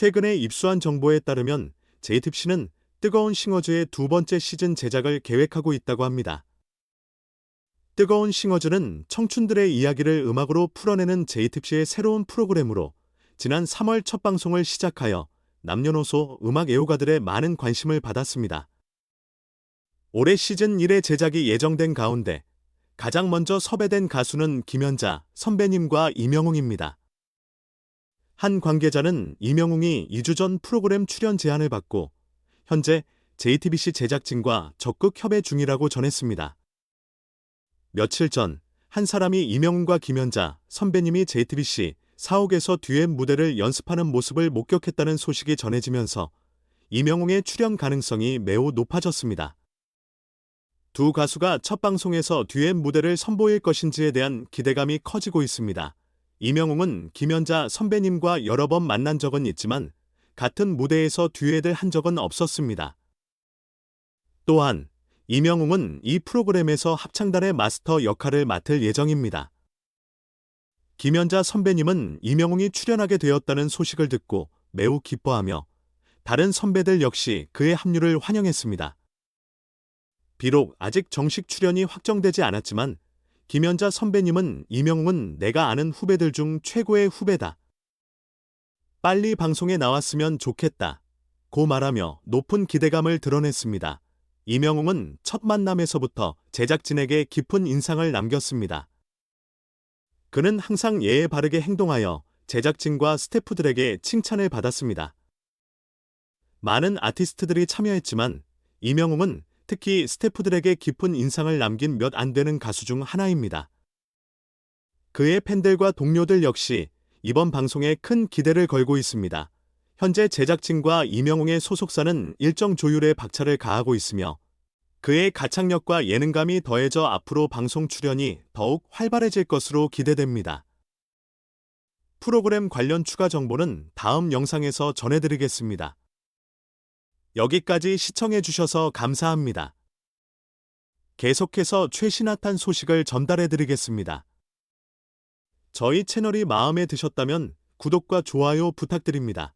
최근에 입수한 정보에 따르면 JTBC는 뜨거운 싱어즈의 두 번째 시즌 제작을 계획하고 있다고 합니다. 뜨거운 싱어즈는 청춘들의 이야기를 음악으로 풀어내는 JTBC의 새로운 프로그램으로 지난 3월 첫 방송을 시작하여 남녀노소 음악 애호가들의 많은 관심을 받았습니다. 올해 시즌 1의 제작이 예정된 가운데 가장 먼저 섭외된 가수는 김연자, 선배님과 이명웅입니다. 한 관계자는 이명웅이 2주 전 프로그램 출연 제안을 받고 현재 JTBC 제작진과 적극 협의 중이라고 전했습니다. 며칠 전 한 사람이 이명웅과 김연자, 선배님이 JTBC 사옥에서 듀엣 무대를 연습하는 모습을 목격했다는 소식이 전해지면서 이명웅의 출연 가능성이 매우 높아졌습니다. 두 가수가 첫 방송에서 듀엣 무대를 선보일 것인지에 대한 기대감이 커지고 있습니다. 이명웅은 김연자 선배님과 여러 번 만난 적은 있지만 같은 무대에서 듀엣을 한 적은 없었습니다. 또한 이명웅은 이 프로그램에서 합창단의 마스터 역할을 맡을 예정입니다. 김연자 선배님은 이명웅이 출연하게 되었다는 소식을 듣고 매우 기뻐하며 다른 선배들 역시 그의 합류를 환영했습니다. 비록 아직 정식 출연이 확정되지 않았지만 김연자 선배님은 이명웅은 내가 아는 후배들 중 최고의 후배다. 빨리 방송에 나왔으면 좋겠다. 고 말하며 높은 기대감을 드러냈습니다. 이명웅은 첫 만남에서부터 제작진에게 깊은 인상을 남겼습니다. 그는 항상 예에 바르게 행동하여 제작진과 스태프들에게 칭찬을 받았습니다. 많은 아티스트들이 참여했지만 이명웅은 특히 스태프들에게 깊은 인상을 남긴 몇 안 되는 가수 중 하나입니다. 그의 팬들과 동료들 역시 이번 방송에 큰 기대를 걸고 있습니다. 현재 제작진과 이명웅의 소속사는 일정 조율에 박차를 가하고 있으며 그의 가창력과 예능감이 더해져 앞으로 방송 출연이 더욱 활발해질 것으로 기대됩니다. 프로그램 관련 추가 정보는 다음 영상에서 전해드리겠습니다. 여기까지 시청해 주셔서 감사합니다. 계속해서 최신 핫한 소식을 전달해 드리겠습니다. 저희 채널이 마음에 드셨다면 구독과 좋아요 부탁드립니다.